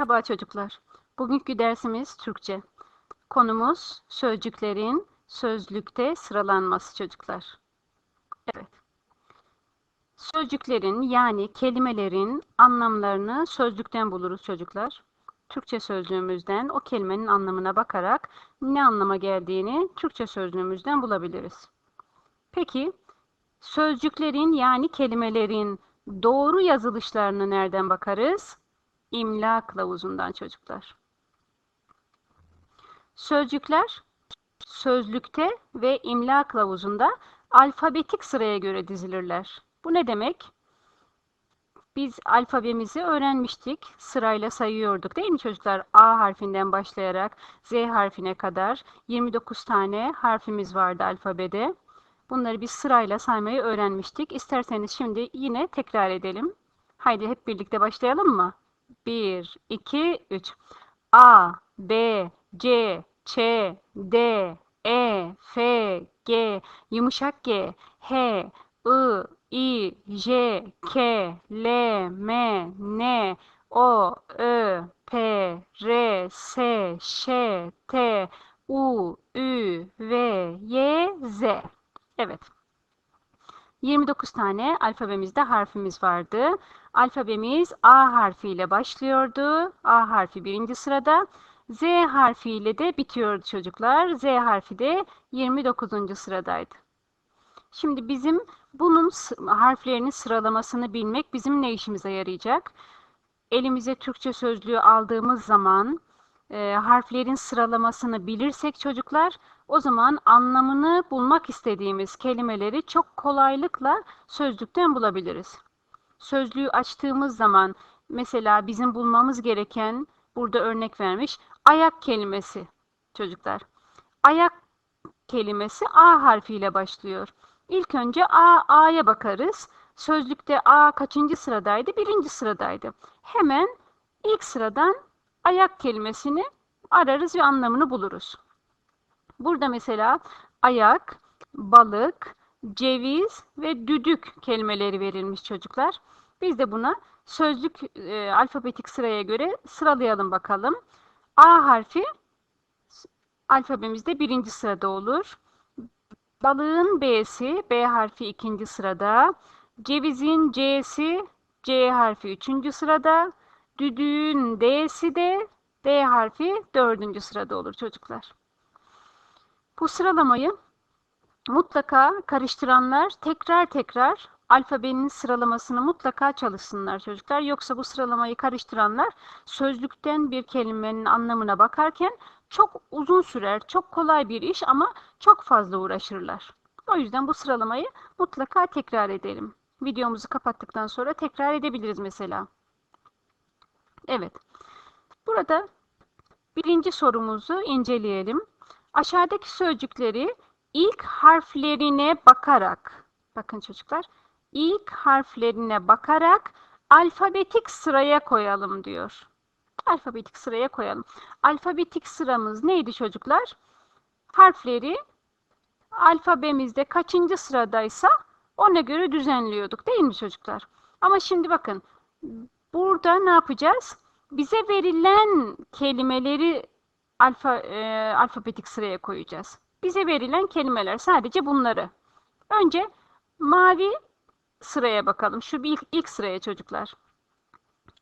Merhaba çocuklar. Bugünkü dersimiz Türkçe. Konumuz sözcüklerin sözlükte sıralanması çocuklar. Evet. Sözcüklerin yani kelimelerin anlamlarını sözlükten buluruz çocuklar. Türkçe sözlüğümüzden o kelimenin anlamına bakarak ne anlama geldiğini Türkçe sözlüğümüzden bulabiliriz. Peki sözcüklerin yani kelimelerin doğru yazılışlarını nereden bakarız? İmla kılavuzundan çocuklar. Sözcükler sözlükte ve imla kılavuzunda alfabetik sıraya göre dizilirler. Bu ne demek? Biz alfabemizi öğrenmiştik. Sırayla sayıyorduk değil mi çocuklar? A harfinden başlayarak Z harfine kadar 29 tane harfimiz vardı alfabede. Bunları biz sırayla saymayı öğrenmiştik. İsterseniz şimdi yine tekrar edelim. Haydi hep birlikte başlayalım mı? 1, 2, 3. A, B, C, Ç, D, E, F, G, yumuşak G, H, I, I, J, K, L, M, N, O, Ö, P, R, S, Ş, T, U, Ü, V, Y, Z. Evet. 29 tane alfabemizde harfimiz vardı. Alfabemiz A harfiyle başlıyordu. A harfi birinci sırada. Z harfiyle de bitiyordu çocuklar. Z harfi de 29. sıradaydı. Şimdi bizim bunun harflerinin sıralamasını bilmek bizim ne işimize yarayacak? Elimize Türkçe sözlüğü aldığımız zaman e, harflerin sıralamasını bilirsek çocuklar o zaman anlamını bulmak istediğimiz kelimeleri çok kolaylıkla sözlükten bulabiliriz. Sözlüğü açtığımız zaman mesela bizim bulmamız gereken burada örnek vermiş ayak kelimesi çocuklar. Ayak kelimesi A harfiyle başlıyor. İlk önce A, A'ya bakarız. Sözlükte A kaçıncı sıradaydı? Birinci sıradaydı. Hemen ilk sıradan ayak kelimesini ararız ve anlamını buluruz. Burada mesela ayak, balık, ceviz ve düdük kelimeleri verilmiş çocuklar. Biz de buna sözlük e, alfabetik sıraya göre sıralayalım bakalım. A harfi alfabemizde birinci sırada olur. Balığın B'si, B harfi ikinci sırada. Cevizin C'si, C harfi üçüncü sırada. Düdüğün D'si de D harfi dördüncü sırada olur çocuklar. Bu sıralamayı mutlaka karıştıranlar tekrar tekrar alfabenin sıralamasını mutlaka çalışsınlar çocuklar. Yoksa bu sıralamayı karıştıranlar sözlükten bir kelimenin anlamına bakarken çok uzun sürer, çok kolay bir iş ama çok fazla uğraşırlar. O yüzden bu sıralamayı mutlaka tekrar edelim. Videomuzu kapattıktan sonra tekrar edebiliriz mesela. Evet. Burada birinci sorumuzu inceleyelim. Aşağıdaki sözcükleri ilk harflerine bakarak, bakın çocuklar, ilk harflerine bakarak alfabetik sıraya koyalım diyor. Alfabetik sıraya koyalım. Alfabetik sıramız neydi çocuklar? Harfleri alfabemizde kaçıncı sıradaysa ona göre düzenliyorduk değil mi çocuklar? Ama şimdi bakın burada ne yapacağız? Bize verilen kelimeleri alfa, e, alfabetik sıraya koyacağız. Bize verilen kelimeler sadece bunları. Önce mavi sıraya bakalım. Şu ilk, ilk sıraya çocuklar.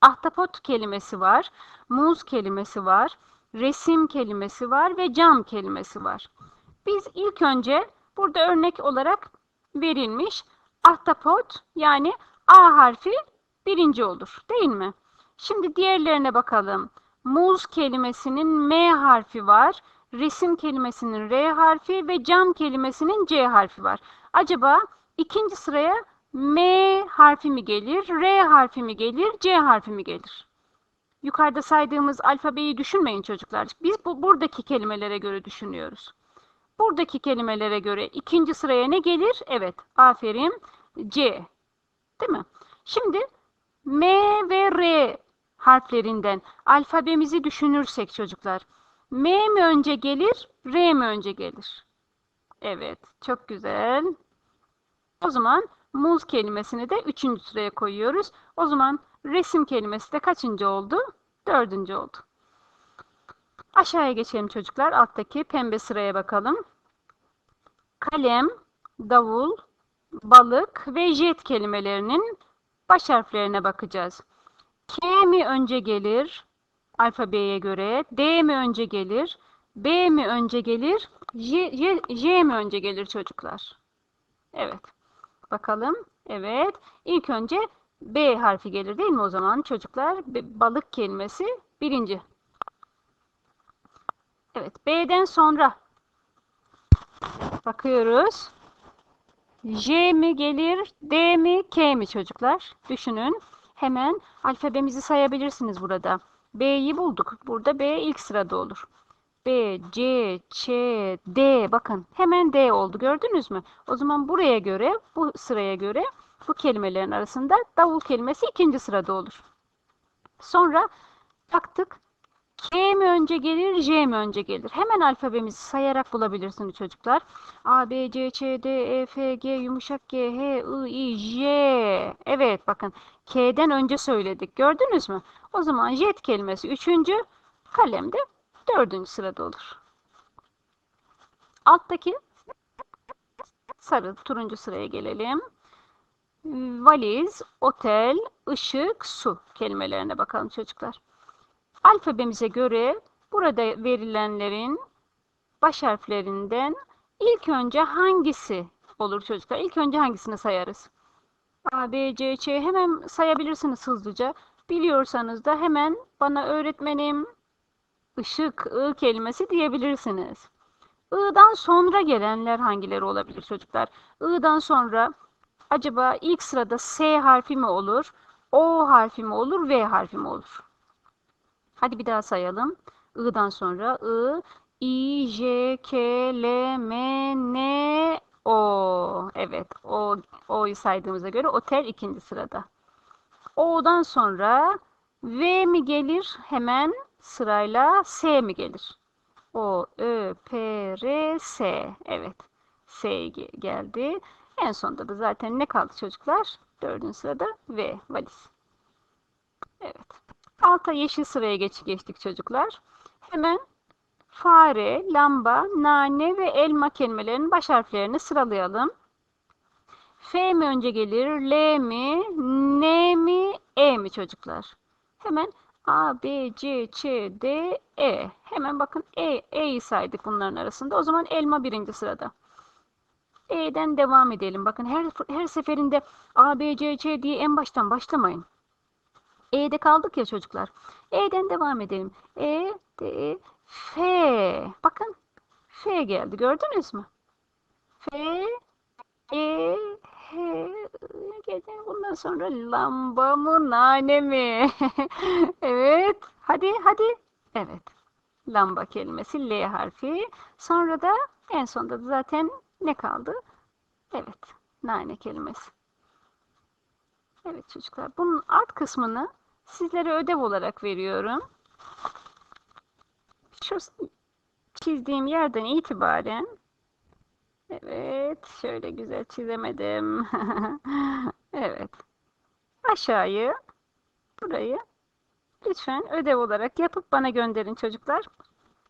Ahtapot kelimesi var, muz kelimesi var, resim kelimesi var ve cam kelimesi var. Biz ilk önce burada örnek olarak verilmiş ahtapot yani A harfi birinci olur değil mi? Şimdi diğerlerine bakalım. Muz kelimesinin M harfi var. Resim kelimesinin R harfi ve cam kelimesinin C harfi var. Acaba ikinci sıraya M harfi mi gelir, R harfi mi gelir, C harfi mi gelir? Yukarıda saydığımız alfabeyi düşünmeyin çocuklar. Biz bu, buradaki kelimelere göre düşünüyoruz. Buradaki kelimelere göre ikinci sıraya ne gelir? Evet, aferin, C. Değil mi? Şimdi M ve R harflerinden alfabemizi düşünürsek çocuklar. M mi önce gelir, R mi önce gelir? Evet, çok güzel. O zaman muz kelimesini de üçüncü sıraya koyuyoruz. O zaman resim kelimesi de kaçıncı oldu? Dördüncü oldu. Aşağıya geçelim çocuklar. Alttaki pembe sıraya bakalım. Kalem, davul, balık ve jet kelimelerinin baş harflerine bakacağız. K mi önce gelir alfabeye göre? D mi önce gelir? B mi önce gelir? J, J, J mi önce gelir çocuklar? Evet. Bakalım. Evet. İlk önce B harfi gelir değil mi o zaman çocuklar? Balık kelimesi birinci. Evet. B'den sonra bakıyoruz. J mi gelir, D mi, K mi çocuklar? Düşünün. Hemen alfabemizi sayabilirsiniz burada. B'yi bulduk. Burada B ilk sırada olur. B, C, Ç, D. Bakın hemen D oldu. Gördünüz mü? O zaman buraya göre, bu sıraya göre bu kelimelerin arasında davul kelimesi ikinci sırada olur. Sonra baktık. K mi önce gelir, J mi önce gelir? Hemen alfabemizi sayarak bulabilirsiniz çocuklar. A, B, C, Ç, D, E, F, G, yumuşak G, H, I, I, J. Evet bakın K'den önce söyledik. Gördünüz mü? O zaman jet kelimesi üçüncü, kalem de dördüncü sırada olur. Alttaki sarı, turuncu sıraya gelelim. Valiz, otel, ışık, su kelimelerine bakalım çocuklar. Alfabemize göre burada verilenlerin baş harflerinden ilk önce hangisi olur çocuklar? İlk önce hangisini sayarız? A, B, C, Ç hemen sayabilirsiniz hızlıca. Biliyorsanız da hemen bana öğretmenim ışık, ı kelimesi diyebilirsiniz. I'dan sonra gelenler hangileri olabilir çocuklar? I'dan sonra acaba ilk sırada S harfi mi olur? O harfi mi olur? V harfi mi olur? Hadi bir daha sayalım. I'dan sonra I, I, J, K, L, M, N, O. Evet, O, O'yu saydığımıza göre otel ikinci sırada. O'dan sonra V mi gelir? Hemen sırayla S mi gelir? O, Ö, P, R, S. Evet, S ge- geldi. En sonunda da zaten ne kaldı çocuklar? Dördüncü sırada V, valiz. Evet. Alta yeşil sıraya geç geçtik çocuklar. Hemen fare, lamba, nane ve elma kelimelerinin baş harflerini sıralayalım. F mi önce gelir? L mi? N mi? E mi çocuklar? Hemen A, B, C, Ç, D, E. Hemen bakın E, E'yi saydık bunların arasında. O zaman elma birinci sırada. E'den devam edelim. Bakın her, her seferinde A, B, C, Ç diye en baştan başlamayın. E'de kaldık ya çocuklar. E'den devam edelim. E, D, F. Bakın F geldi. Gördünüz mü? F, E, H. Bundan sonra lamba mı, nane mi? evet. Hadi, hadi. Evet. Lamba kelimesi L harfi. Sonra da en sonda da zaten ne kaldı? Evet. Nane kelimesi. Evet çocuklar. Bunun alt kısmını sizlere ödev olarak veriyorum. Şu çizdiğim yerden itibaren evet şöyle güzel çizemedim. evet. Aşağıyı burayı lütfen ödev olarak yapıp bana gönderin çocuklar.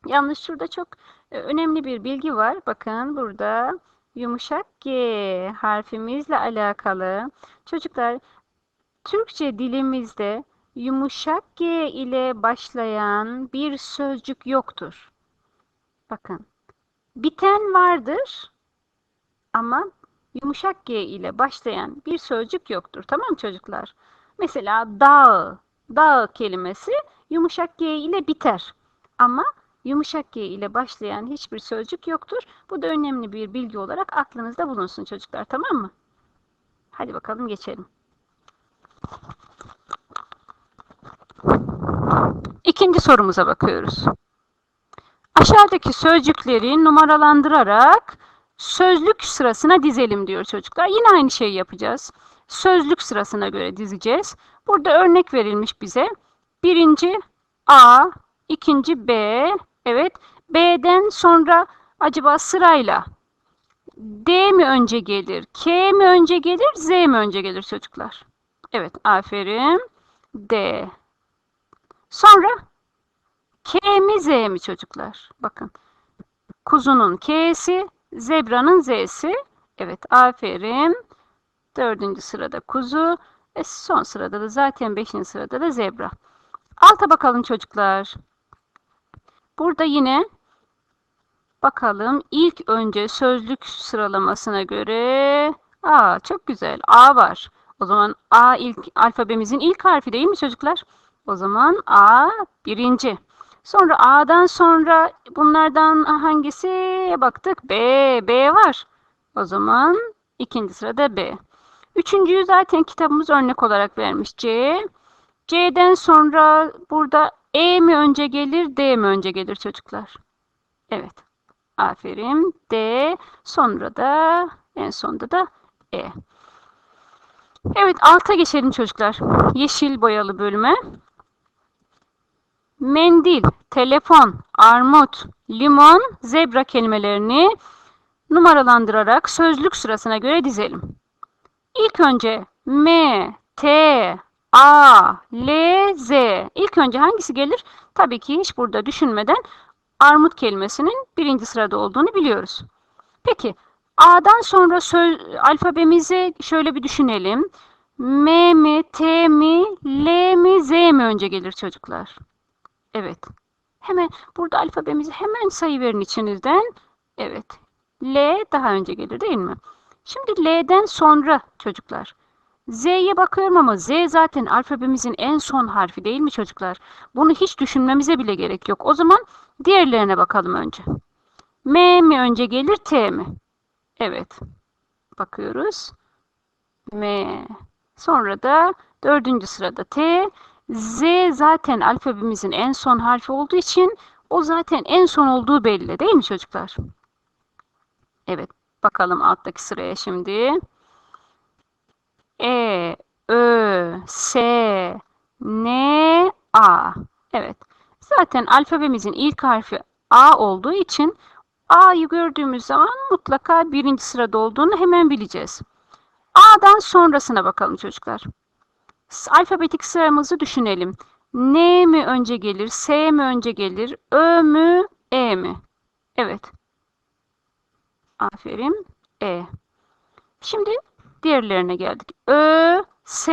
Yalnız şurada çok e, önemli bir bilgi var. Bakın burada yumuşak G harfimizle alakalı. Çocuklar Türkçe dilimizde yumuşak G ile başlayan bir sözcük yoktur. Bakın. Biten vardır ama yumuşak G ile başlayan bir sözcük yoktur. Tamam mı çocuklar? Mesela dağ, dağ kelimesi yumuşak G ile biter. Ama yumuşak G ile başlayan hiçbir sözcük yoktur. Bu da önemli bir bilgi olarak aklınızda bulunsun çocuklar. Tamam mı? Hadi bakalım geçelim. İkinci sorumuza bakıyoruz. Aşağıdaki sözcükleri numaralandırarak sözlük sırasına dizelim diyor çocuklar. Yine aynı şeyi yapacağız. Sözlük sırasına göre dizeceğiz. Burada örnek verilmiş bize. Birinci A, ikinci B. Evet. B'den sonra acaba sırayla D mi önce gelir? K mi önce gelir? Z mi önce gelir çocuklar? Evet. Aferin. D. Sonra K mi Z mi çocuklar? Bakın. Kuzunun K'si, zebranın Z'si. Evet, aferin. Dördüncü sırada kuzu. Ve son sırada da zaten beşinci sırada da zebra. Alta bakalım çocuklar. Burada yine bakalım ilk önce sözlük sıralamasına göre Aa çok güzel. A var. O zaman A ilk alfabemizin ilk harfi değil mi çocuklar? O zaman A birinci. Sonra A'dan sonra bunlardan hangisi baktık? B. B var. O zaman ikinci sırada B. Üçüncüyü zaten kitabımız örnek olarak vermiş. C. C'den sonra burada E mi önce gelir, D mi önce gelir çocuklar? Evet. Aferin. D. Sonra da en sonda da E. Evet alta geçelim çocuklar. Yeşil boyalı bölüme. Mendil, telefon, armut, limon, zebra kelimelerini numaralandırarak sözlük sırasına göre dizelim. İlk önce M, T, A, L, Z. İlk önce hangisi gelir? Tabii ki hiç burada düşünmeden armut kelimesinin birinci sırada olduğunu biliyoruz. Peki A'dan sonra söz, alfabemizi şöyle bir düşünelim. M mi, T mi, L mi, Z mi önce gelir çocuklar? Evet. Hemen burada alfabemizi hemen sayıverin içinizden. Evet. L daha önce gelir değil mi? Şimdi L'den sonra çocuklar. Z'ye bakıyorum ama Z zaten alfabemizin en son harfi değil mi çocuklar? Bunu hiç düşünmemize bile gerek yok. O zaman diğerlerine bakalım önce. M mi önce gelir, T mi? Evet. Bakıyoruz. M. Sonra da dördüncü sırada T. Z zaten alfabemizin en son harfi olduğu için o zaten en son olduğu belli değil mi çocuklar? Evet. Bakalım alttaki sıraya şimdi. E, Ö, S, N, A. Evet. Zaten alfabemizin ilk harfi A olduğu için A'yı gördüğümüz zaman mutlaka birinci sırada olduğunu hemen bileceğiz. A'dan sonrasına bakalım çocuklar. Alfabetik sıramızı düşünelim. N mi önce gelir, S mi önce gelir, Ö mü, E mi? Evet. Aferin. E. Şimdi diğerlerine geldik. Ö, S,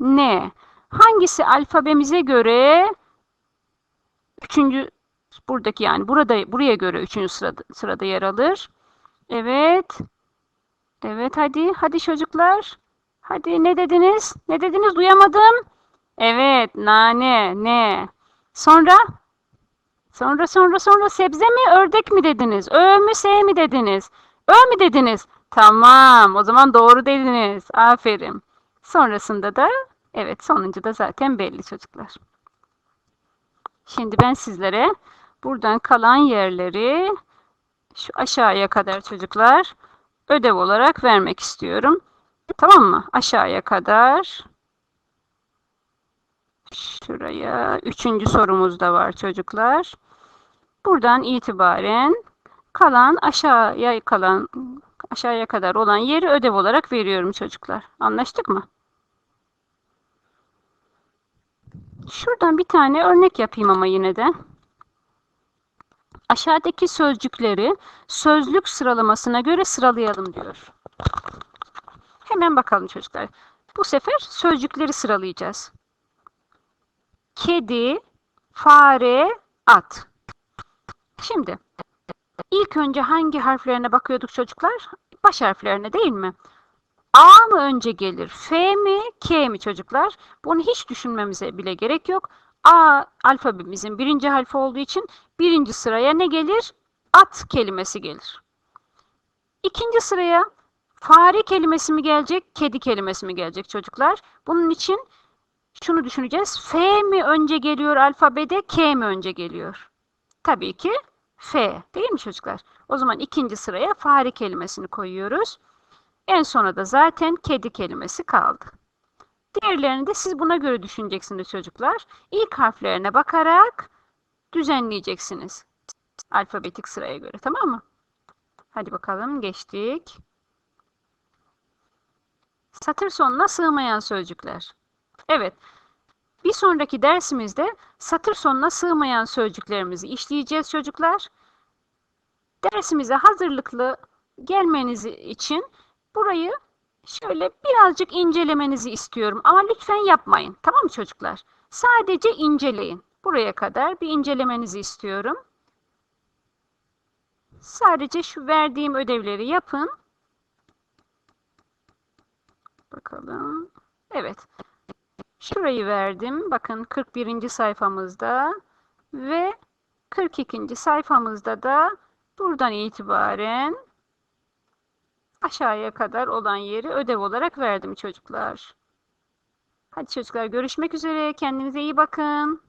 N. Hangisi alfabemize göre üçüncü buradaki yani burada buraya göre üçüncü sırada, sırada yer alır? Evet. Evet hadi hadi çocuklar. Hadi ne dediniz? Ne dediniz? Duyamadım. Evet nane ne? Sonra Sonra sonra sonra sebze mi ördek mi dediniz? Ö mü S mi dediniz? Ö mü dediniz? Tamam o zaman doğru dediniz. Aferin. Sonrasında da evet sonuncu da zaten belli çocuklar. Şimdi ben sizlere buradan kalan yerleri şu aşağıya kadar çocuklar ödev olarak vermek istiyorum. Tamam mı? Aşağıya kadar. Şuraya. Üçüncü sorumuz da var çocuklar. Buradan itibaren kalan aşağıya kalan aşağıya kadar olan yeri ödev olarak veriyorum çocuklar. Anlaştık mı? Şuradan bir tane örnek yapayım ama yine de. Aşağıdaki sözcükleri sözlük sıralamasına göre sıralayalım diyor. Hemen bakalım çocuklar. Bu sefer sözcükleri sıralayacağız. Kedi, fare, at. Şimdi ilk önce hangi harflerine bakıyorduk çocuklar? Baş harflerine değil mi? A mı önce gelir? F mi? K mi çocuklar? Bunu hiç düşünmemize bile gerek yok. A alfabemizin birinci harfi olduğu için birinci sıraya ne gelir? At kelimesi gelir. İkinci sıraya fare kelimesi mi gelecek, kedi kelimesi mi gelecek çocuklar? Bunun için şunu düşüneceğiz. F mi önce geliyor alfabede, K mi önce geliyor? Tabii ki F değil mi çocuklar? O zaman ikinci sıraya fare kelimesini koyuyoruz. En sona da zaten kedi kelimesi kaldı. Diğerlerini de siz buna göre düşüneceksiniz çocuklar. İlk harflerine bakarak düzenleyeceksiniz. Alfabetik sıraya göre tamam mı? Hadi bakalım geçtik. Satır sonuna sığmayan sözcükler. Evet. Bir sonraki dersimizde satır sonuna sığmayan sözcüklerimizi işleyeceğiz çocuklar. Dersimize hazırlıklı gelmeniz için burayı şöyle birazcık incelemenizi istiyorum. Ama lütfen yapmayın. Tamam mı çocuklar? Sadece inceleyin. Buraya kadar bir incelemenizi istiyorum. Sadece şu verdiğim ödevleri yapın. Bakalım. Evet. Şurayı verdim. Bakın 41. sayfamızda ve 42. sayfamızda da buradan itibaren aşağıya kadar olan yeri ödev olarak verdim çocuklar. Hadi çocuklar görüşmek üzere. Kendinize iyi bakın.